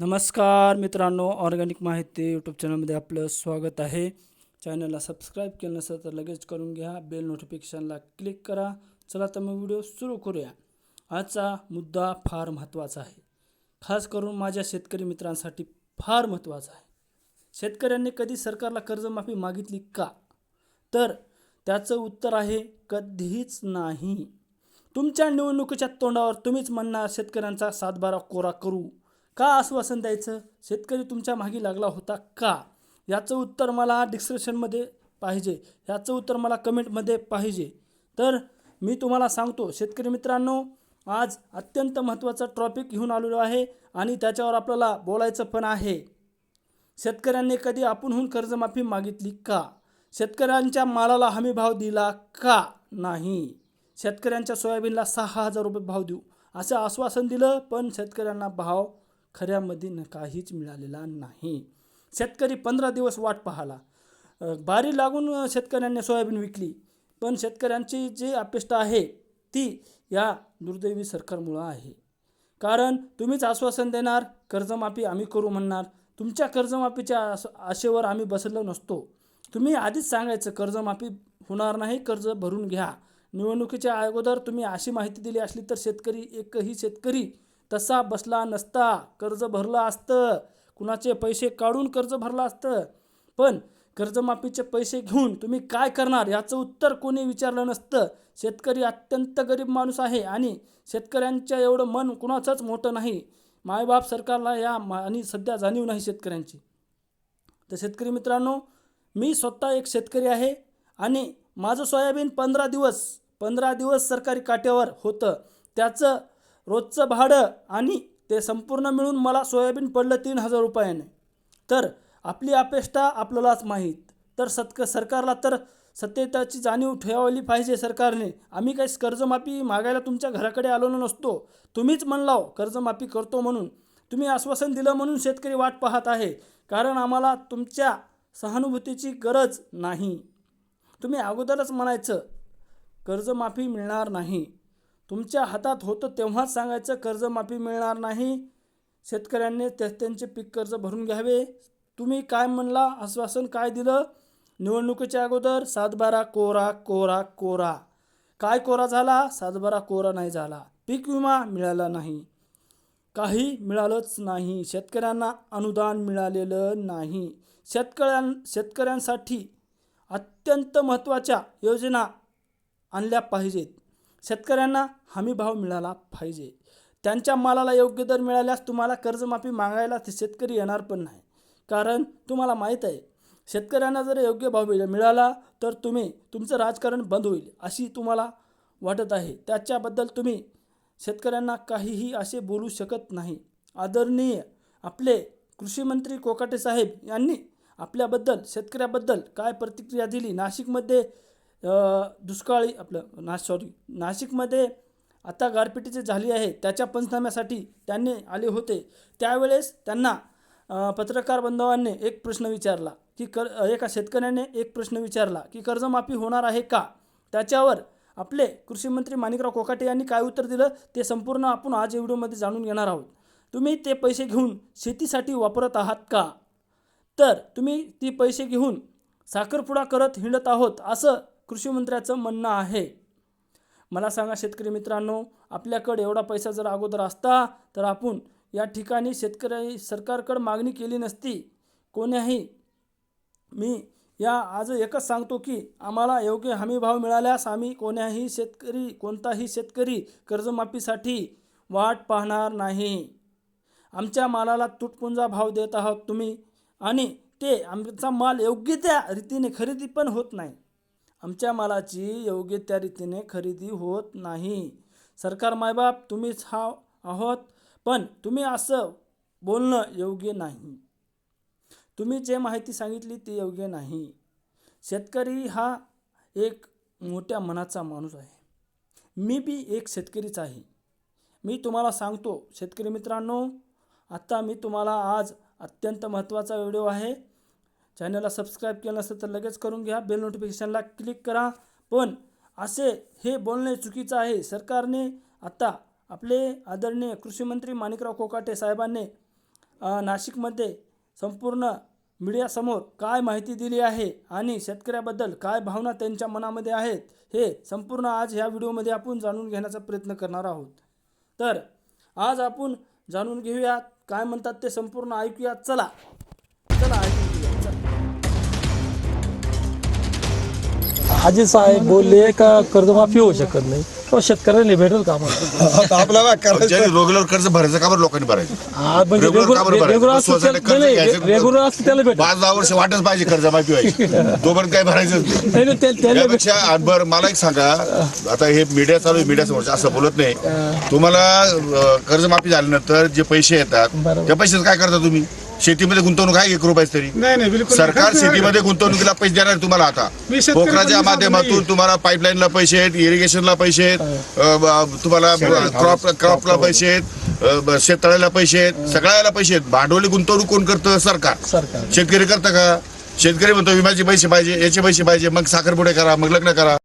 नमस्कार मित्रांनो ऑर्गॅनिक माहिती यूट्यूब चॅनलमध्ये आपलं स्वागत आहे. चॅनलला सबस्क्राईब केलं नसेल तर लगेच करून घ्या. बेल नोटिफिकेशनला क्लिक करा. चला तर मग व्हिडिओ सुरू करूया. आजचा मुद्दा फार महत्त्वाचा आहे. खास करून माझ्या शेतकरी मित्रांसाठी फार महत्त्वाचा आहे. शेतकऱ्यांनी कधी सरकारला कर्जमाफी मागितली का? तर त्याचं उत्तर आहे कधीच नाही. तुमच्या निवडणुकीच्या तोंडावर तुम्हीच म्हणणार शेतकऱ्यांचा सातबारा कोरा करू. का आश्वासन द्यायचं? शेतकरी तुमच्या मागे लागला होता का? याचं उत्तर मला डिस्क्रिप्शनमध्ये पाहिजे. याचं उत्तर मला कमेंटमध्ये पाहिजे. तर मी तुम्हाला सांगतो शेतकरी मित्रांनो आज अत्यंत महत्त्वाचा टॉपिक घेऊन आलेलो आहे आणि त्याच्यावर आपल्याला बोलायचं पण आहे. शेतकऱ्यांनी कधी आपणहून कर्जमाफी मागितली का? शेतकऱ्यांच्या मालाला हमी भाव दिला का नाही? शेतकऱ्यांच्या सोयाबीनला सहा हजार रुपये भाव देऊ. असं आश्वासन दिलं पण शेतकऱ्यांना भाव खऱ्यामध्ये न काहीच मिळालेला नाही. शेतकरी पंधरा दिवस वाट पाहला. बारी लागून शेतकऱ्यांनी सोयाबीन विकली. पण शेतकऱ्यांची जी अपेक्षा आहे ती या दुर्दैवी सरकारमुळं आहे. कारण तुम्हीच आश्वासन देणार कर्जमाफी आम्ही करू म्हणणार. तुमच्या कर्जमाफीच्या आशेवर आम्ही बसलो नसतो. तुम्ही आधीच सांगायचं कर्जमाफी होणार नाही कर्ज भरून घ्या. निवडणुकीच्या अगोदर तुम्ही अशी माहिती दिली असली तर शेतकरी एकही शेतकरी तसा बसला नसता कर्ज भरलं असतं. कुणाचे पैसे काढून कर्ज भरलं असतं? पण कर्जमाफीचे पैसे घेऊन तुम्ही काय करणार? याचं उत्तर कोणी विचारलं नसतं. शेतकरी अत्यंत गरीब माणूस आहे आणि शेतकऱ्यांच्या एवढं मन कुणाचंच मोठं नाही. मायबाप सरकारला या आणि सध्या जाणीव नाही शेतकऱ्यांची. तर शेतकरी मित्रांनो मी स्वतः एक शेतकरी आहे आणि माझं सोयाबीन पंधरा दिवस पंधरा दिवस सरकारी काट्यावर होतं. त्याचं रोजचं भाडं आणि ते संपूर्ण मिळून मला सोयाबीन पडलं तीन हजार रुपयाने. तर आपली अपेक्षा आपल्यालाच माहीत. तर सत्क सरकारला तर सत्यताची जाणीव ठेवावली पाहिजे सरकारने. आम्ही काहीच कर्जमाफी मागायला तुमच्या घराकडे आलो नसतो. तुम्हीच म्हणलाव कर्जमाफी करतो म्हणून. तुम्ही आश्वासन दिलं म्हणून शेतकरी वाट पाहत आहे. कारण आम्हाला तुमच्या सहानुभूतीची गरज नाही. तुम्ही अगोदरच म्हणायचं कर्जमाफी मिळणार नाही. तुमच्या हातात होतं तेव्हाच सांगायचं कर्जमाफी मिळणार नाही. शेतकऱ्यांनी ते त्यांचे पीक कर्ज भरून घ्यावे. तुम्ही काय म्हणला आश्वासन काय दिलं? निवडणुकीच्या अगोदर सातबारा कोरा कोरा कोरा. काय कोरा झाला? सातबारा कोरा नाही झाला. पीक विमा मिळाला नाही. काही मिळालंच नाही. शेतकऱ्यांना अनुदान मिळालेलं नाही. शेतकऱ्यां शेतकऱ्यांसाठी अत्यंत महत्त्वाच्या योजना आणल्या पाहिजेत. शेतकऱ्यांना हमी भाव मिळाला पाहिजे. त्यांच्या मालाला योग्य दर मिळाल्यास तुम्हाला कर्जमाफी मागायला ते शेतकरी येणार पण नाही. कारण तुम्हाला माहीत आहे शेतकऱ्यांना जर योग्य भाव मिळाला तर तुम्ही तुमचं राजकारण बंद होईल अशी तुम्हाला वाटत आहे. त्याच्याबद्दल तुम्ही शेतकऱ्यांना काहीही असे बोलू शकत नाही. आदरणीय आपले कृषीमंत्री कोकाटे साहेब यांनी आपल्याबद्दल शेतकऱ्याबद्दल काय प्रतिक्रिया दिली? नाशिकमध्ये दुष्काळी आपलं ना सॉरी नाशिकमध्ये आता गारपिटीची झाली आहे त्याच्या पंचनाम्यासाठी त्यांनी आले होते. त्यावेळेस त्यांना पत्रकार बांधवांनी एक प्रश्न विचारला की कर एका शेतकऱ्याने एक प्रश्न विचारला की कर्जमाफी होणार आहे का? त्याच्यावर आपले कृषीमंत्री माणिकराव कोकाटे यांनी काय उत्तर दिलं ते संपूर्ण आपण आज या व्हिडिओमध्ये जाणून घेणार आहोत. तुम्ही ते पैसे घेऊन शेतीसाठी वापरत आहात का? तर तुम्ही ती पैसे घेऊन साखरपुडा करत हिंडत आहोत असं कृषीमंत्र्याचं म्हणणं आहे. मला सांगा शेतकरी मित्रांनो आपल्याकडे एवढा पैसा जर अगोदर असता तर आपण या ठिकाणी शेतकरी सरकारकडे मागणी केली नसती. कोण्याही मी या आज एकच सांगतो की आम्हाला योग्य हमीभाव मिळाल्यास आम्ही कोण्याही शेतकरी कोणताही शेतकरी कर्जमाफीसाठी वाट पाहणार नाही. आमच्या मालाला तुटपुंजा भाव देत आहात तुम्ही आणि ते आमचा माल योग्य त्या रीतीने खरेदी पण होत नाही. आमच्या मालाची योग्य त्या रीतीने खरेदी होत नाही. सरकार मायबाप तुम्हीच हा आहोत पण तुम्ही असं बोलणं योग्य नाही. तुम्ही जे माहिती सांगितली ती योग्य नाही. शेतकरी हा एक मोठ्या मनाचा माणूस आहे. मी बी एक शेतकरीच आहे. मी तुम्हाला सांगतो शेतकरी मित्रांनो आत्ता मी तुम्हाला आज अत्यंत महत्त्वाचा व्हिडिओ आहे. चॅनलला सबस्क्राईब केलं नसेल तर लगेच करून घ्या. बेल नोटिफिकेशनला क्लिक करा. पण असे हे बोलणे चुकीचं आहे. सरकारने आता आपले आदरणीय कृषीमंत्री माणिकराव कोकाटे साहेबांनी नाशिकमध्ये संपूर्ण मीडियासमोर काय माहिती दिली आहे आणि शेतकऱ्याबद्दल काय भावना त्यांच्या मनामध्ये आहेत हे संपूर्ण आज ह्या व्हिडिओमध्ये आपण जाणून घेण्याचा प्रयत्न करणार आहोत. तर आज आपण जाणून घेऊयात. काय म्हणतात ते संपूर्ण ऐकूयात. चला. चला ऐकू चला अजित साहेब बोलले का कर्जमाफी होऊ शकत नाही. तो शेतकऱ्याला भेटेल का आम्हाला आपल्याला ज्यांनी रोगल्यावर कर्ज भरायचं का बरं लोकांनी भरायचं. हा, म्हणजे Regular रेगुलर का बरं भरायचं? रेगुलर असतं स्वतःला त्याला- कर्ज नाही, घ्यायचं. नाही, रेगुलर असतं त्याला भेटेल. पाच दहा वर्ष वाटच पाहिजे कर्जमाफी व्हायची. तोपर्यंत काय भरायचं नाही. नाही नाही, त्या- त्याला भेटेल. त्यापेक्षा बरं मला एक सांगा. आता हे मीडिया चालू आहे मीडिया समोर असं बोलत नाही. तुम्हाला अं, कर्जमाफी झाल्यानंतर जे पैसे येतात बरोबर. त्या पैशाचं काय करता तुम्ही? शेतीमध्ये गुंतवणूक आहे एक रुपयाच तरी. नाही नाही बिलकुल सरकार नाही. शेतीमध्ये गुंतवणुकीला पैसे देणार आहे तुम्हाला आता. मी शेतकरी पोखराच्या माध्यमातून नाहीये. तुम्हाला पाईपलाईनला पैसे आहेत इरिगेशनला पैसे आहेत अ, ब- तुम्हाला क्रॉप क्रॉपला पैसे आहेत अ, ब- शेततळ्याला पैसे आहेत सगळ्याला पैसे आहेत. भांडवली गुंतवणूक कोण करतं? सरकार. सरकार. शेतकरी करतं का? शेतकरी म्हणतो विम्याचे पैसे पाहिजे याचे पैसे पाहिजे मग साखरपुडे करा मग लग्न करा.